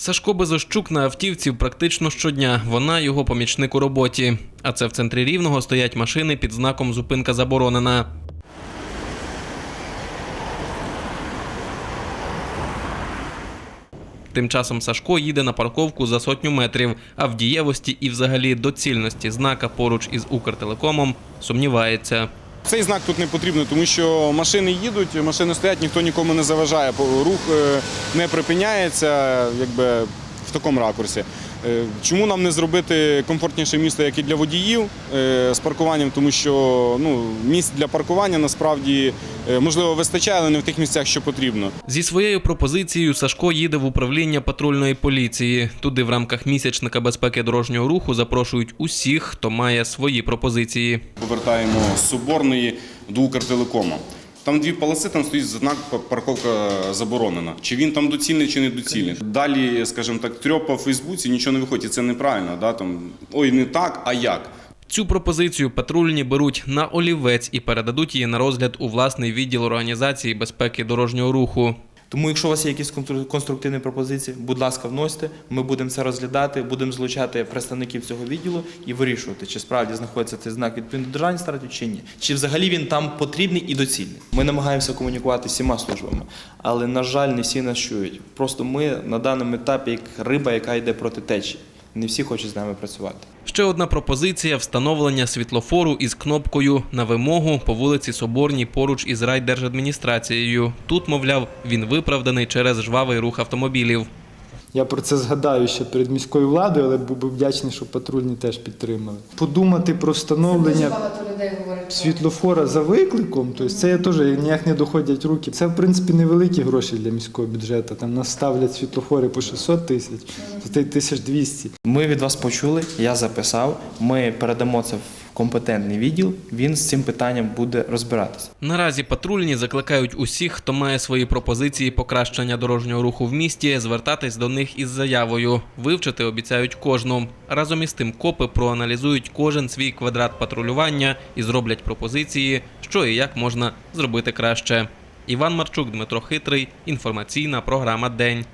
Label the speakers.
Speaker 1: Сашко Безощук на автівці практично щодня. Вона його помічник у роботі. А це в центрі рівного стоять машини під знаком Зупинка заборонена. Тим часом Сашко їде на парковку за сотню метрів, а в дієвості і взагалі доцільності знака поруч із Укртелекомом сумнівається.
Speaker 2: Цей знак тут не потрібен, тому що машини їдуть, машини стоять, ніхто нікому не заважає. Рух е, не припиняється, якби в такому ракурсі. Е, Чому нам не зробити комфортніше місто, як і для водіїв е, з паркуванням? Тому що ну, місць для паркування насправді е, можливо вистачає, але не в тих місцях, що потрібно.
Speaker 1: Зі своєю пропозицією Сашко їде в управління патрульної поліції. Туди в рамках місячника безпеки дорожнього руху запрошують усіх, хто має свої пропозиції.
Speaker 2: Повертаємо з Соборної до Укртелекома. Там дві полоси, там стоїть знак парковка заборонена. Чи він там доцільний, чи не доцільний. Далі, скажімо так, трьопа в Фейсбуці нічого не виходить. Це неправильно. Да? Там, ой, не так, а як.
Speaker 1: Цю пропозицію патрульні беруть на олівець і передадуть її на розгляд у власний відділ організації безпеки дорожнього руху.
Speaker 3: Тому, якщо у вас є якісь констру- конструктивні пропозиції, будь ласка, вносьте. Ми будемо це розглядати, будемо залучати представників цього відділу і вирішувати, чи справді знаходиться цей знак відповідно до державної стратегії, чи ні. Чи взагалі він там потрібний і доцільний. Ми намагаємося комунікувати з всіма службами, але на жаль, не всі нас чують. Просто ми на даному етапі як риба, яка йде проти течії. Не всі хочуть з нами працювати.
Speaker 1: Ще одна пропозиція встановлення світлофору із кнопкою на вимогу по вулиці Соборній поруч із райдержадміністрацією. Тут, мовляв, він виправданий через жвавий рух автомобілів.
Speaker 4: Я про це згадаю ще перед міською владою, але був вдячний, що патрульні теж підтримали. Подумати про встановлення
Speaker 5: людей говорять. про-
Speaker 4: світлофора за викликом, тобто це теж ніяк не доходять руки. Це в принципі невеликі гроші для міського бюджету. Там нас ставлять світлофори по 600 тисяч, то це 1200.
Speaker 3: Ми від вас почули, я записав. Ми передамо це в компетентний відділ. Він з цим питанням буде розбиратися.
Speaker 1: Наразі патрульні закликають усіх, хто має свої пропозиції покращення дорожнього руху в місті, звертатись до них із заявою. Вивчити обіцяють кожну. Разом із тим, копи проаналізують кожен свій квадрат патрулювання і зроблять пропозиції, що і як можна зробити краще. Іван Марчук, Дмитро Хитрий. Інформаційна програма День.